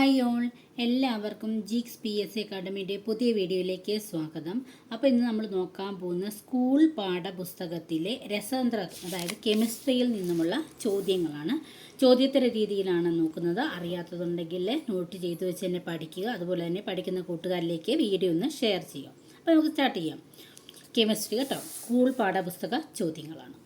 Hi all. എല്ലാവർക്കും Geeks P S C അക്കാഡമിയുടെ പുതിയ വീഡിയോയിലേക്ക് സ്വാഗതം. അപ്പോൾ ഇന്ന് നമ്മൾ നോക്കാൻ പോകുന്ന സ്കൂൾ പാഠപുസ്തകത്തിലെ രസതന്ത്ര അതായത് കെമിസ്ട്രിയിൽ നിന്നുമുള്ള ചോദ്യങ്ങളാണ്. ചോദ്യത്തര രീതിയിലാണ് നോക്കുന്നത്. അറിയാത്തതുണ്ടെങ്കിൽ നോട്ട് ചെയ്തു വെച്ച് തന്നെ പഠിക്കുക. അതുപോലെ തന്നെ പഠിക്കുന്ന കൂട്ടുകാരിലേക്ക് വീഡിയോ ഒന്ന് ഷെയർ ചെയ്യാം. അപ്പോൾ നമുക്ക് സ്റ്റാർട്ട് ചെയ്യാം. കെമിസ്ട്രി കേട്ടോ. സ്കൂൾ പാഠപുസ്തക ചോദ്യങ്ങളാണ്.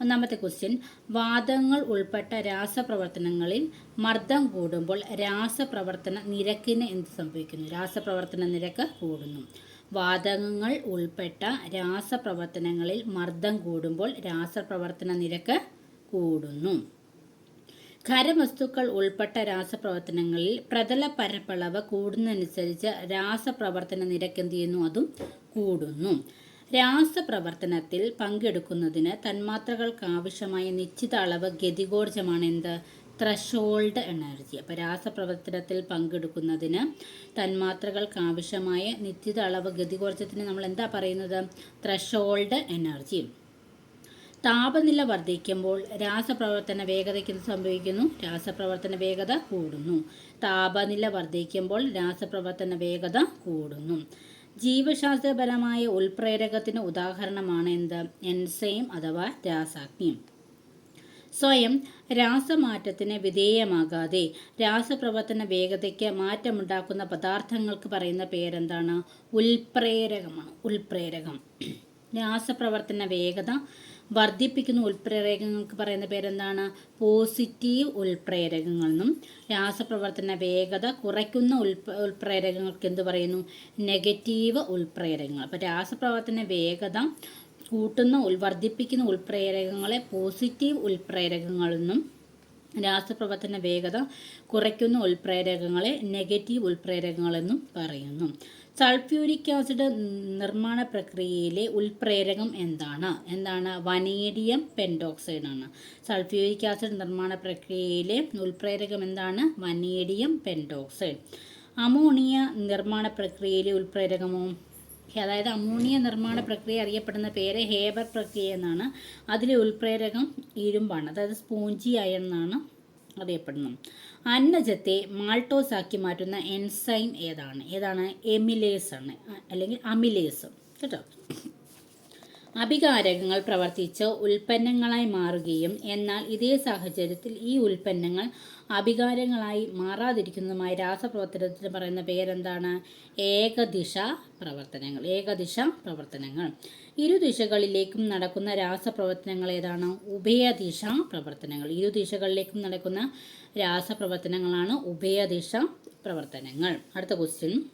ഒന്നാമത്തെ ക്വസ്റ്റ്യൻ വാദങ്ങൾ ഉൾപ്പെട്ട രാസപ്രവർത്തനങ്ങളിൽ മർദ്ദം കൂടുമ്പോൾ രാസപ്രവർത്തന നിരക്കിന് എന്ത് സംഭവിക്കുന്നു? രാസപ്രവർത്തന നിരക്ക് കൂടുന്നു. വാതകങ്ങൾ ഉൾപ്പെട്ട രാസപ്രവർത്തനങ്ങളിൽ മർദ്ദം കൂടുമ്പോൾ രാസപ്രവർത്തന നിരക്ക് കൂടുന്നു. ഖരവസ്തുക്കൾ ഉൾപ്പെട്ട രാസപ്രവർത്തനങ്ങളിൽ പ്രതല പരപ്പളവ് കൂടുന്നതനുസരിച്ച് രാസപ്രവർത്തന നിരക്ക് എന്ത് ചെയ്യുന്നു? അതും കൂടുന്നു. രാസപ്രവർത്തനത്തിൽ പങ്കെടുക്കുന്നതിന് തന്മാത്രകൾക്ക് ആവശ്യമായ നിശ്ചിത അളവ് ഗതികോർജമാണ് എന്ത് ത്രഷോൾഡ് എനർജി അപ്പോൾ രാസപ്രവർത്തനത്തിൽ പങ്കെടുക്കുന്നതിന് തന്മാത്രകൾക്ക് ആവശ്യമായ നിശ്ചിത അളവ് ഗതികോർജത്തിന് നമ്മൾ എന്താ പറയുന്നത്? ത്രഷോൾഡ് എനർജി താപനില വർദ്ധിക്കുമ്പോൾ രാസപ്രവർത്തന വേഗതയ്ക്ക് എന്ത് സംഭവിക്കുന്നു? രാസപ്രവർത്തന വേഗത കൂടുന്നു. താപനില വർദ്ധിക്കുമ്പോൾ രാസപ്രവർത്തന വേഗത കൂടുന്നു. ജീവശാസ്ത്രപരമായ ഉൾപ്രേരകത്തിന് ഉദാഹരണമാണ് എന്ത്? എൻസൈം അഥവാ രാസാഗ്നിയും. സ്വയം രാസമാറ്റത്തിന് വിധേയമാകാതെ രാസപ്രവർത്തന വേഗതയ്ക്ക് മാറ്റമുണ്ടാക്കുന്ന പദാർത്ഥങ്ങൾക്ക് പറയുന്ന പേരെന്താണ്? ഉൽപ്രേരകമാണ്. ഉൽപ്രേരകം. രാസപ്രവർത്തന വേഗത വർദ്ധിപ്പിക്കുന്ന ഉൽപ്രേരകങ്ങൾക്ക് പറയുന്ന പേരെന്താണ്? പോസിറ്റീവ് ഉൽപ്രേരകങ്ങൾ എന്നും രാസപ്രവർത്തന വേഗത കുറയ്ക്കുന്ന ഉൽപ ഉൽപ്രേരകങ്ങൾക്ക് എന്ത് പറയുന്നു? നെഗറ്റീവ് ഉൽപ്രേരകങ്ങൾ അപ്പോൾ രാസപ്രവർത്തന വേഗത കൂട്ടുന്ന ഉൽ വർദ്ധിപ്പിക്കുന്ന ഉൽപ്രേരകങ്ങളെ പോസിറ്റീവ് ഉൽപ്രേരകങ്ങളെന്നും രാസപ്രവർത്തന വേഗത കുറയ്ക്കുന്ന ഉൽപ്രേരകങ്ങളെ നെഗറ്റീവ് ഉൽപ്രേരകങ്ങളെന്നും പറയുന്നു. സൾഫ്യൂരിക് ആസിഡ് നിർമ്മാണ പ്രക്രിയയിലെ ഉൽപ്രേരകം എന്താണ്? എന്താണ്? വനേഡിയം പെൻഡോക്സൈഡ് ആണ്. സൾഫ്യൂരിക് ആസിഡ് നിർമ്മാണ പ്രക്രിയയിലെ ഉൽപ്രേരകം എന്താണ്? Vanadium pentoxide. അമോണിയ നിർമ്മാണ പ്രക്രിയയിലെ ഉൽപ്രേരകമോ? അതായത് അമോണിയ നിർമ്മാണ പ്രക്രിയ അറിയപ്പെടുന്ന പേര് ഹേബർ പ്രക്രിയ എന്നാണ്. അതിലെ ഉൽപ്രേരകം ഇരുമ്പാണ്. അതായത് സ്പോഞ്ചി അയൺ എന്നാണ് അറിയപ്പെടുന്നത് അന്നജത്തെ മാൾട്ടോസ് ആക്കി മാറ്റുന്ന എൻസൈം ഏതാണ്? ഏതാണ്? എമിലേസ് ആണ്. അല്ലെങ്കിൽ അമിലേസ്. കേട്ടോ? അഭികാരകങ്ങൾ പ്രവർത്തിച്ച് ഉൽപ്പന്നങ്ങളായി മാറുകയും എന്നാൽ ഇതേ സാഹചര്യത്തിൽ ഈ ഉൽപ്പന്നങ്ങൾ അഭികാരങ്ങളായി മാറാതിരിക്കുന്നതുമായ രാസപ്രവർത്തനത്തിന് പറയുന്ന പേരെന്താണ്? ഏകദിശ പ്രവർത്തനങ്ങൾ. ഏകദിശ പ്രവർത്തനങ്ങൾ. ഇരു ദിശകളിലേക്കും നടക്കുന്ന രാസപ്രവർത്തനങ്ങൾ ഏതാണ്? ഉഭയദിശ പ്രവർത്തനങ്ങൾ. ഇരു ദിശകളിലേക്കും നടക്കുന്ന രാസപ്രവർത്തനങ്ങളാണ് ഉഭയദിശ പ്രവർത്തനങ്ങൾ. അടുത്ത ക്വസ്റ്റ്യൻ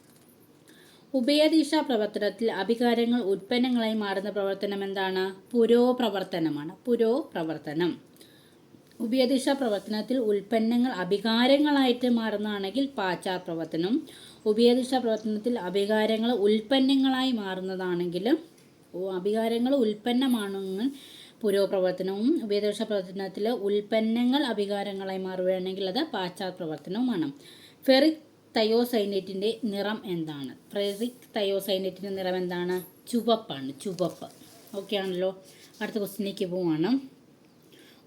ഉഭയദിശ പ്രവർത്തനത്തിൽ അഭികാരങ്ങൾ ഉൽപ്പന്നങ്ങളായി മാറുന്ന പ്രവർത്തനം എന്താണ്? പുരോപ്രവർത്തനമാണ്. പുരോപ്രവർത്തനം. ഉഭയദിശ പ്രവർത്തനത്തിൽ ഉൽപ്പന്നങ്ങൾ അഭികാരങ്ങളായിട്ട് മാറുന്നതാണെങ്കിൽ പാച്ചാർ പ്രവർത്തനം ഉഭയദിശ പ്രവർത്തനത്തിൽ അഭികാരങ്ങൾ ഉൽപ്പന്നങ്ങളായി മാറുന്നതാണെങ്കിൽ അഭികാരങ്ങൾ ഉൽപ്പന്നമാണെങ്കിൽ പുരോപ്രവർത്തനവും ഉഭയദിശ പ്രവർത്തനത്തിൽ ഉൽപ്പന്നങ്ങൾ അഭികാരങ്ങളായി മാറുകയാണെങ്കിൽ അത് പാശ്ചാത് പ്രവർത്തനവുമാണ് ഫെറിക് തയോസൈനേറ്റിന്റെ നിറം എന്താണ്? ഫെറിക് തയോസൈനേറ്റിന്റെ നിറം എന്താണ്? ചുവപ്പാണ് ചുവപ്പ്. ഓക്കെ ആണല്ലോ. അടുത്ത ക്വസ്റ്റിനേക്ക് പോവാണ്.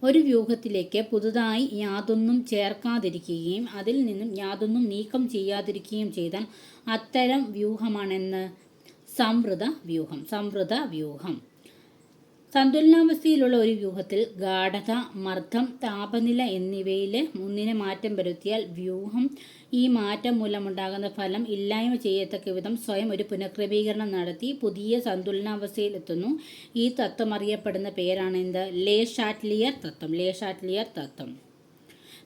ഒരു വ്യൂഹത്തിലേക്ക് പുതുതായി യാതൊന്നും ചേർക്കാതിരിക്കുകയും അതിൽ നിന്നും യാതൊന്നും നീക്കം ചെയ്യാതിരിക്കുകയും ചെയ്താൽ അത്തരം വ്യൂഹമാണെന്ന്? സംവൃത വ്യൂഹം സംവൃത വ്യൂഹം. സന്തുലനാവസ്ഥയിലുള്ള ഒരു വ്യൂഹത്തിൽ ഗാഠത മർദ്ദം താപനില എന്നിവയിൽ ഒന്നിനെ മാറ്റം വരുത്തിയാൽ വ്യൂഹം ഈ മാറ്റം മൂലമുണ്ടാകുന്ന ഫലം ഇല്ലായ്മ ചെയ്യത്തക്ക വിധം സ്വയം ഒരു പുനഃക്രമീകരണം നടത്തി പുതിയ സന്തുലനാവസ്ഥയിലെത്തുന്നു. ഈ തത്വം അറിയപ്പെടുന്ന പേരാണ് എന്ത്? ലേ ഷാറ്റ്ലിയർ തത്വം. ലേ ഷാറ്റ്ലിയർ തത്വം.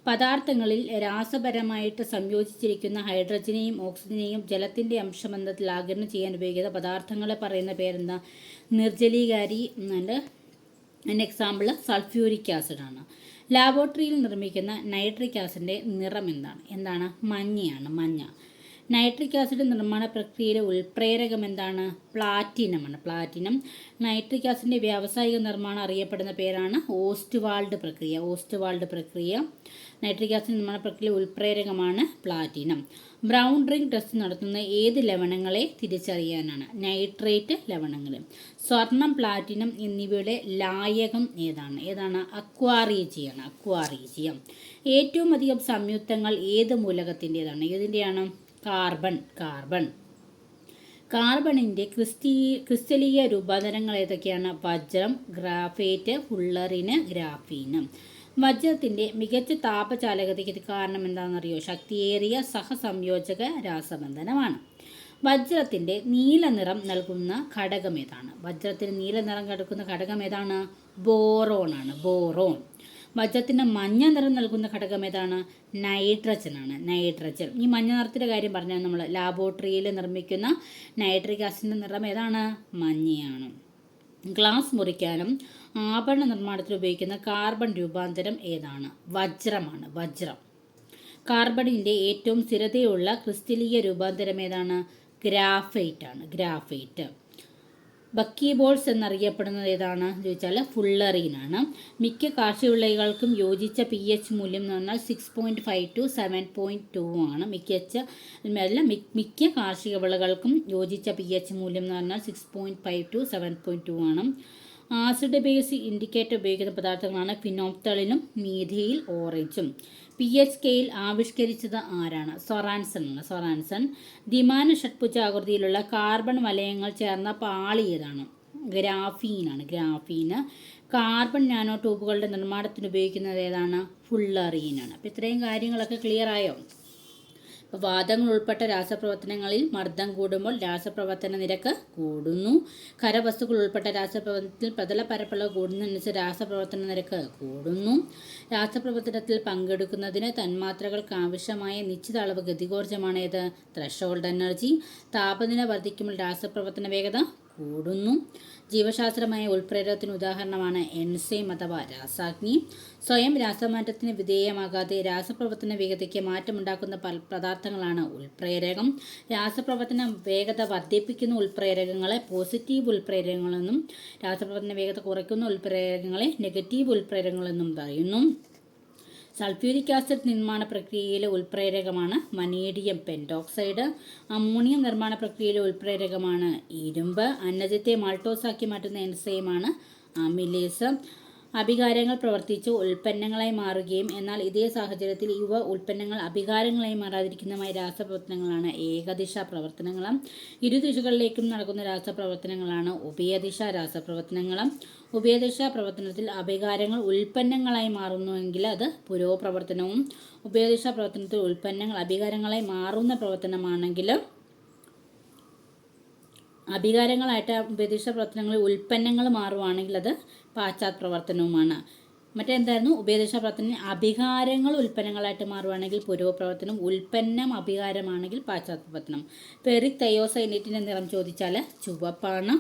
പദാർത്ഥങ്ങളിൽ രാസപരമായിട്ട് സംയോജിച്ചിരിക്കുന്ന ഹൈഡ്രജനെയും ഓക്സിജനെയും ജലത്തിന്റെ അംശബന്ധത്തിൽ ആഗിരണം ചെയ്യാൻ ഉപയോഗിക്കുന്ന പദാർത്ഥങ്ങളെ പറയുന്ന പേരെന്താ? നിർജലീകാരി എന്നുണ്ട് അതിന്റെ എക്സാമ്പിൾ സൾഫ്യൂരിക് ആസിഡാണ് ലാബോറട്ടറിയിൽ നിർമ്മിക്കുന്ന നൈട്രിക് ആസിഡിന്റെ നിറം എന്താണ്? എന്താണ്? മഞ്ഞയാണ് മഞ്ഞ. നൈട്രിക് ആസിഡ് നിർമ്മാണ പ്രക്രിയയിലെ ഉൾപ്രേരകം എന്താണ്? പ്ലാറ്റിനമാണ് പ്ലാറ്റിനം നൈട്രിക് ആസിഡിന്റെ വ്യാവസായിക നിർമ്മാണം അറിയപ്പെടുന്ന പേരാണ് ഓസ്റ്റ്വാൾഡ് പ്രക്രിയ. ഓസ്റ്റ്വാൾഡ് പ്രക്രിയ നൈട്രിക് ആസിഡ് നിർമ്മാണ പ്രക്രിയ ഉൽപ്രേരകമാണ് പ്ലാറ്റിനം. ബ്രൗൺ റിംഗ് ടെസ്റ്റ് നടത്തുന്ന ഏത് ലവണങ്ങളെ തിരിച്ചറിയാനാണ്? നൈട്രേറ്റ് ലവണങ്ങൾ സ്വർണം പ്ലാറ്റിനം എന്നിവയുടെ ലായകം ഏതാണ്? ഏതാണ്? അക്വാറീജിയാണ് അക്വാറീജിയം. ഏറ്റവും അധികം സംയുക്തങ്ങൾ ഏത് മൂലകത്തിന്റെതാണ്? ഏതിന്റെയാണ്? Carbon carbon. കാർബണിന്റെ ക്രിസ്റ്റി ക്രിസ്റ്റലീയ രൂപാന്തരങ്ങൾ ഏതൊക്കെയാണ്? വജ്രം ഗ്രാഫേറ്റ് ഫുള്ളറിന് ഗ്രാഫീന്. വജ്രത്തിന്റെ മികച്ച താപചാലകതയ്ക്ക് ഇത് കാരണം എന്താണെന്നറിയോ? ശക്തിയേറിയ സഹസംയോജക രാസബന്ധനമാണ്. വജ്രത്തിന്റെ നീല നിറം നൽകുന്ന ഘടകം ഏതാണ്? വജ്രത്തിന് നീല നിറം കൊടുക്കുന്ന ഘടകം ഏതാണ്? ബോറോൺ ആണ്. ബോറോൺ. വജ്രത്തിന് മഞ്ഞ നിറം നൽകുന്ന ഘടകം ഏതാണ്? നൈട്രജൻ ആണ്. നൈട്രജൻ. ഈ മഞ്ഞ നിറത്തിന്റെ കാര്യം പറഞ്ഞാൽ നമ്മൾ ലാബോറട്ടറിയിൽ നിർമ്മിക്കുന്ന നൈട്രിക് ആസിഡിന്റെ നിറം ഏതാണ്? മഞ്ഞയാണ്. ഗ്ലാസ് മുറിക്കാനും ആഭരണ നിർമ്മാണത്തിൽ ഉപയോഗിക്കുന്ന കാർബൺ രൂപാന്തരം ഏതാണ്? വജ്രമാണ് വജ്രം. കാർബണിന്റെ ഏറ്റവും സ്ഥിരതയുള്ള ക്രിസ്റ്റലീയ രൂപാന്തരം ഏതാണ്? ഗ്രാഫൈറ്റ് ആണ് ഗ്രാഫൈറ്റ്. ബക്കി ബോൾസ് എന്നറിയപ്പെടുന്നത് ഏതാണ് ചോദിച്ചാൽ ഫുള്ളറീനാണ് മിക്ക കാർഷിക വിളകൾക്കും യോജിച്ച പി എച്ച് മൂല്യം എന്ന് പറഞ്ഞാൽ six point five to seven point two ആണ്. മികച്ച അല്ല മിക്ക കാർഷിക വിളകൾക്കും യോജിച്ച പി എച്ച് മൂല്യം എന്ന് പറഞ്ഞാൽ six point five to seven point two ആണ്. ആസിഡ് ബേസ് ഇൻഡിക്കേറ്റർ ഉപയോഗിക്കുന്ന പദാർത്ഥങ്ങളാണ് ഫിനോപ്തളിനും മീഥയിൽ ഓറഞ്ചും പി എച്ച് കെയിൽ ആവിഷ്കരിച്ചത് ആരാണ്? സൊറാൻസൺ ആണ്. സൊറാൻസൺ ദ്വിമാന ആകൃതിയിലുള്ള കാർബൺ വലയങ്ങൾ ചേർന്ന പാളി ഏതാണ് ഗ്രാഫീനാണ് ഗ്രാഫീന് കാർബൺ നാനോ ട്യൂബുകളുടെ നിർമ്മാണത്തിന് ഉപയോഗിക്കുന്നത് ഏതാണ്? ഫുള്ളറീനാണ് അപ്പോൾ ഇത്രയും കാര്യങ്ങളൊക്കെ ക്ലിയർ ആയോ? വാദങ്ങൾ ഉൾപ്പെട്ട രാസപ്രവർത്തനങ്ങളിൽ മർദ്ദം കൂടുമ്പോൾ രാസപ്രവർത്തന നിരക്ക് കൂടുന്നു. ഖരവസ്തുക്കൾ ഉൾപ്പെട്ട രാസപ്രവർത്തനത്തിൽ പ്രതല പരപ്പളവ് കൂടുന്നതനുസരിച്ച് രാസപ്രവർത്തന നിരക്ക് കൂടുന്നു. രാസപ്രവർത്തനത്തിൽ പങ്കെടുക്കുന്നതിന് തന്മാത്രകൾക്ക് ആവശ്യമായ നിശ്ചിത അളവ് ഗതികോർജമാണ് ഏത്? ത്രഷോൾഡ് എനർജി താപനില വർദ്ധിക്കുമ്പോൾ രാസപ്രവർത്തന വേഗത കൂടുന്നു. ജീവശാസ്ത്രമായ ഉൾപ്രേരകത്തിന് ഉദാഹരണമാണ് എൻസൈം അഥവാ രാസാഗ്നി. സ്വയം രാസമാറ്റത്തിന് വിധേയമാകാതെ രാസപ്രവർത്തന വേഗതയ്ക്ക് മാറ്റമുണ്ടാക്കുന്ന പദാർത്ഥങ്ങളാണ് ഉൾപ്രേരകം. രാസപ്രവർത്തന വേഗത വർദ്ധിപ്പിക്കുന്ന ഉൾപ്രേരകങ്ങളെ പോസിറ്റീവ് ഉൾപ്രേരകങ്ങളെന്നും രാസപ്രവർത്തന വേഗത കുറയ്ക്കുന്ന ഉൾപ്രേരകങ്ങളെ നെഗറ്റീവ് ഉൾപ്രേരകങ്ങളെന്നും പറയുന്നു. സൾഫ്യൂരിക് ആസിഡ് നിർമ്മാണ പ്രക്രിയയിലെ ഉൾപ്രേരകമാണ് വനേഡിയം പെൻഡോക്സൈഡ്. അമോണിയം നിർമ്മാണ പ്രക്രിയയിലെ ഉൾപ്രേരകമാണ് ഇരുമ്പ്. അന്നജത്തെ മാൾട്ടോസാക്കി മാറ്റുന്ന എൻസൈമാണ് അമിലേസ്. അഭികാരങ്ങൾ പ്രവർത്തിച്ച് ഉൽപ്പന്നങ്ങളായി മാറുകയും എന്നാൽ ഇതേ സാഹചര്യത്തിൽ യുവ ഉൽപ്പന്നങ്ങൾ അഭികാരങ്ങളായി മാറാതിരിക്കുന്നതുമായ രാസപ്രവർത്തനങ്ങളാണ് ഏകദിശ പ്രവർത്തനങ്ങൾ ഇരുദിശകളിലേക്കും നടക്കുന്ന രാസപ്രവർത്തനങ്ങളാണ് ഉഭയദിശ രാസപ്രവർത്തനങ്ങൾ ഉഭയദിശ പ്രവർത്തനത്തിൽ അഭികാരങ്ങൾ ഉൽപ്പന്നങ്ങളായി മാറുന്നുവെങ്കിൽ അത് പുരോപ്രവർത്തനവും. ഉഭയദിശ പ്രവർത്തനത്തിൽ ഉൽപ്പന്നങ്ങൾ അഭികാരങ്ങളായി മാറുന്ന പ്രവർത്തനമാണെങ്കിൽ അഭികാരങ്ങളായിട്ട് ഉപദേശ പ്രവർത്തനങ്ങളിൽ ഉൽപ്പന്നങ്ങൾ മാറുവാണെങ്കിൽ അത് പാശ്ചാത്യ പ്രവർത്തനവുമാണ് മറ്റെന്തായിരുന്നു? ഉപദേശ പ്രവർത്തനം അഭികാരങ്ങൾ ഉൽപ്പന്നങ്ങളായിട്ട് മാറുവാണെങ്കിൽ പുരോപ്രവർത്തനം ഉൽപ്പന്നം അഭികാരമാണെങ്കിൽ പാശ്ചാത്യ പ്രവർത്തനം പെറിക് നിറം ചോദിച്ചാൽ ചുവപ്പാണ്.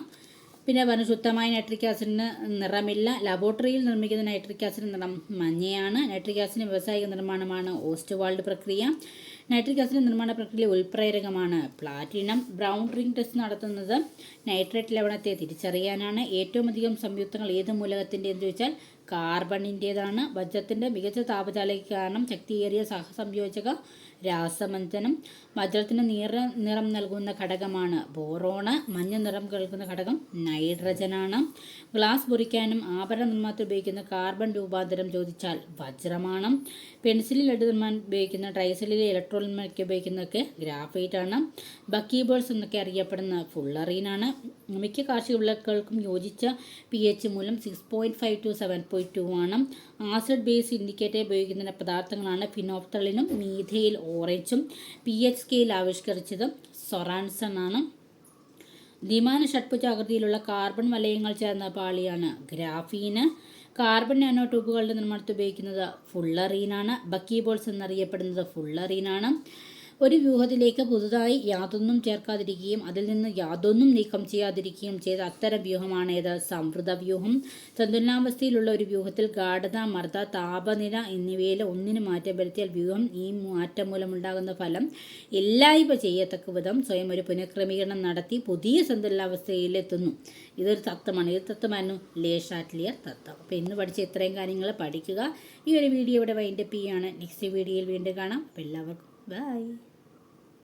പിന്നെ പറഞ്ഞു ശുദ്ധമായ നൈട്രിക് ആസിഡിന് നിറമില്ല. ലബോറട്ടറിയിൽ നിർമ്മിക്കുന്ന നൈട്രിക് ആസിഡ് നിറം മഞ്ഞയാണ്. നൈട്രിക് ആസിഡിന് വ്യവസായിക നിർമ്മാണമാണ് ഓസ്റ്റ് വാൾഡ് പ്രക്രിയ. നൈട്രിക് ആസിഡ് നിർമ്മാണ പ്രക്രിയ ഉൾപ്രേരകമാണ് പ്ലാറ്റിനം ബ്രൗൺ റിംഗ് ടെസ്റ്റ് നടത്തുന്നത് നൈട്രേറ്റ് ലവണത്തെ തിരിച്ചറിയാനാണ്. ഏറ്റവും അധികം സംയുക്തങ്ങൾ ഏത് മൂലകത്തിന്റെ എന്ന് ചോദിച്ചാൽ കാർബണിന്റേതാണ് വജ്രത്തിന്റെ മികച്ച താപചാലയ്ക്ക് കാരണം ശക്തിയേറിയ സഹസംയോജക രാസമഞ്ജനം മധുരത്തിന് നിറ നിറം നൽകുന്ന ഘടകമാണ് ബോറോണ് മഞ്ഞ നിറം നൽകുന്ന ഘടകം നൈട്രജനാണ്. ഗ്ലാസ് മുറിക്കാനും ആഭരണ നിർമ്മാണത്തിൽ ഉപയോഗിക്കുന്ന കാർബൺ രൂപാന്തരം ചോദിച്ചാൽ വജ്രമാണ്. പെൻസിലിൽ ലഡു നിർമ്മാണം ഉപയോഗിക്കുന്ന ട്രൈസലിലെ ഇലക്ട്രോണിക്ക് ഉപയോഗിക്കുന്നതൊക്കെ ഗ്രാഫൈറ്റ് ആണ് ബക്കീബേഴ്സ് എന്നൊക്കെ അറിയപ്പെടുന്ന ഫുള്ളറീനാണ്. മിക്ക കാർഷിക വിളകൾക്കും യോജിച്ച പി എച്ച് മൂലം six point five to seven point two ആണ്. ആസിഡ് ബേസ് ഇൻഡിക്കേറ്റർ ഉപയോഗിക്കുന്ന പദാർത്ഥങ്ങളാണ് ഫിനോപ്തളിനും മീഥയിൽ ഓറഞ്ചും പി എച്ച് കെയിൽ ആവിഷ്കരിച്ചത് സൊറാൻസൺ ആണ് ദ്വിമാന ഷഡ്ഭുജാകൃതിയിലുള്ള കാർബൺ വലയങ്ങൾ ചേർന്ന പാളിയാണ് ഗ്രാഫീന്. കാർബൺ നാനോ ട്യൂബുകളുടെ നിർമ്മാണത്തിൽ ഉപയോഗിക്കുന്നത് ഫുള്ളറീനാണ്. ബക്കി ബോൾസ് എന്നറിയപ്പെടുന്നത് ഫുള്ളറീനാണ്. ഒരു വ്യൂഹത്തിലേക്ക് പുതുതായി യാതൊന്നും ചേർക്കാതിരിക്കുകയും അതിൽ നിന്ന് യാതൊന്നും നീക്കം ചെയ്യാതിരിക്കുകയും ചെയ്ത അത്തരം വ്യൂഹമാണ് ഏത്? സംവൃത വ്യൂഹം. സന്തുലനാവസ്ഥയിലുള്ള ഒരു വ്യൂഹത്തിൽ ഗാഠത മർദ്ദ താപനില എന്നിവയിൽ ഒന്നിന് മാറ്റം വരുത്തിയാൽ വ്യൂഹം ഈ മാറ്റം മൂലമുണ്ടാകുന്ന ഫലം എല്ലായ്മ ചെയ്യത്തക്ക വിധം സ്വയം ഒരു പുനഃക്രമീകരണം നടത്തി പുതിയ സന്തുലനാവസ്ഥയിലെത്തുന്നു ഇതൊരു തത്വമാണ്. ഇത് തത്വമായിരുന്നു? ലേഷാറ്റ്ലിയർ തത്വം. അപ്പോൾ ഇന്ന് പഠിച്ച ഇത്രയും കാര്യങ്ങൾ പഠിക്കുക. ഈ ഒരു വീഡിയോ ഇവിടെ വൈൻഡപ്പ് ചെയ്യുകയാണ്. നെക്സ്റ്റ് വീഡിയോയിൽ വീണ്ടും കാണാം. അപ്പോൾ എല്ലാവർക്കും ബൈ.